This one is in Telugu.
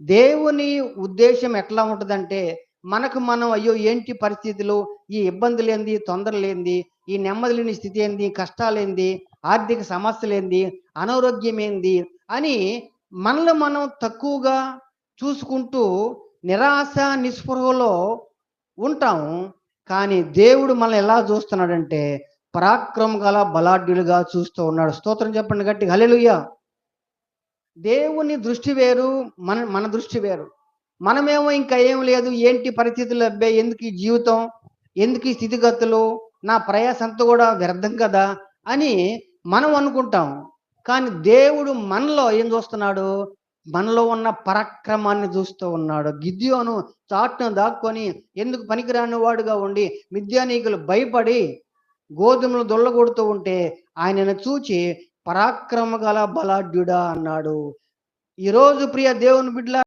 దేవుని ఉద్దేశం ఎట్లా ఉంటుందంటే మనకు మనం అయ్యో! ఏంటి పరిస్థితులు, ఈ ఇబ్బందులేంది, తొందరలేంది, ఈ నెమ్మది లేని స్థితి ఏంది, కష్టాలేంది, ఆర్థిక సమస్యలేంది, అనారోగ్యమేంది అని మనలో మనం తక్కువగా చూసుకుంటూ నిరాశ, నిస్పృహలో ఉంటాం. కానీ దేవుడు మనల్ని ఎలా చూస్తున్నాడంటే, పరాక్రమం గల బలాఢ్యులుగా చూస్తూ ఉన్నాడు. స్తోత్రం చెప్పండి గట్టిగా. హలెలుయ్యా దేవుని దృష్టి వేరు. మన మన దృష్టి వేరు. మనమేమో ఇంకా ఏం లేదు. ఏంటి పరిస్థితులు అబ్బే! ఎందుకు ఈ జీవితం? ఎందుకు ఈ స్థితిగతులు? నా ప్రయాసంతా కూడా వ్యర్థం కదా! అని మనం అనుకుంటాం. కానీ దేవుడు మనలో ఏం చూస్తున్నాడు? మనలో ఉన్న పరాక్రమాన్ని చూస్తూ ఉన్నాడు. గిద్యోను చాట్ను దాక్కొని ఎందుకు పనికిరాని వాడుగా ఉండి మిద్యానీకులు భయపడి గోధుమలు దొల్లగొడుతూ ఉంటే ఆయనను చూచి పరాక్రమ గల బలాఢ్యుడా అన్నాడు. ఈరోజు ప్రియ దేవుని బిడ్డ